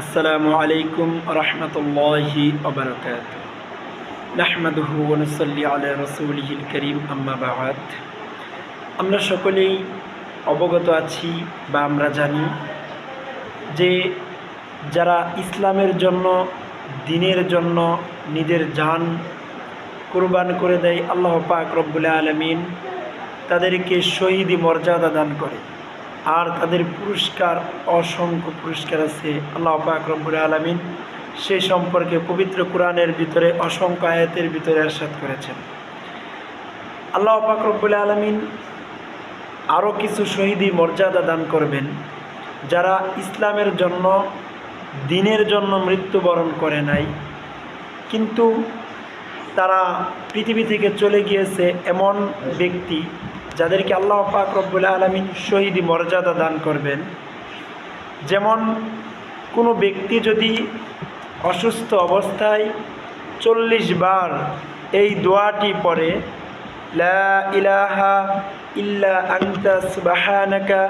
আসসালামু আলাইকুম রহমতুল্লাহি ওবরকাত নাহমাদুহু ওনসল্লি রসুলহিল করিম, আম্মা বাহাদ আমরা সকলেই অবগত আছি বা আমরা জানি যে যারা ইসলামের জন্য, দিনের জন্য নিজের জান কুরবান করে দেয় আল্লাহ পাক রব্বুল আলমিন, তাদেরকে শহীদি মর্যাদা দান করে। আর তাদের পুরস্কার, অসংখ্য পুরস্কার আছে। আল্লাহ পাক রব্বুল আলমিন সেই সম্পর্কে পবিত্র কোরআনের ভিতরে অসংখ্য আয়াতের ভিতরে আরশাদ করেছেন। আল্লাহ রব্বুল আলমিন আরও কিছু শহীদি মর্যাদা দান করবেন, যারা ইসলামের জন্য, দিনের জন্য মৃত্যুবরণ করে নাই। কিন্তু তারা পৃথিবী থেকে চলে গিয়েছে এমন ব্যক্তি যাদেরকে আল্লাহ পাক রব্বুল আলমিন শহীদি মর্যাদা দান করবেন। যেমন কোনো ব্যক্তি যদি অসুস্থ অবস্থায় চল্লিশ বার এই দোয়াটি পড়ে, লা ইলাহা ইল্লা আংতা সুবাহানাকা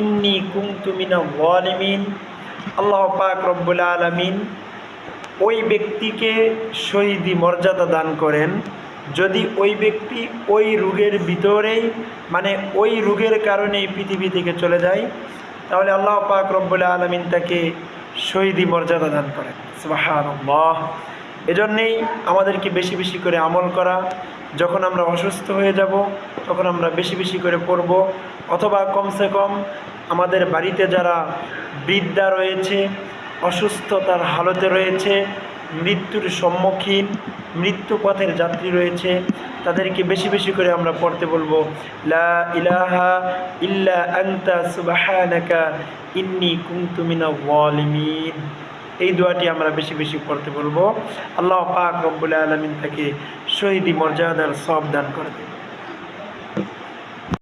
ইন্নি কুমতু মিনা ওয়ালিমিন আল্লাহ পাক রব্বুল আলমিন ওই ব্যক্তিকে শহীদি মর্যাদা দান করেন। যদি ওই ব্যক্তি ওই রোগের ভিতরেই মানে ওই রোগের কারণেই পৃথিবী থেকে চলে যায়, তাহলে আল্লাহ পাক রব্বুল আলমিন তাকে শহীদি মর্যাদা দান সুবাহান্লাহ এজন্যেই আমাদেরকে বেশি বেশি করে আমল করা, যখন আমরা অসুস্থ হয়ে যাব, তখন আমরা বেশি বেশি করে পড়ব, অথবা কমসে কম আমাদের বাড়িতে যারা বৃদ্ধা রয়েছে, অসুস্থতার হালতে রয়েছে মৃত্যুর সম্মুখীন, মৃত্যু পথের যাত্রী রয়েছে। তাদেরকে বেশি বেশি করে আমরা পড়তে বলব, লা ইলাহা ইল্লা ইন্নি ওয়ালিমিন এই দোয়াটি আমরা বেশি বেশি পড়তে বলব। আল্লাহ পাক রব্বুল আলমিন তাকে শহীদি মর্যাদার সব দান করে দেবে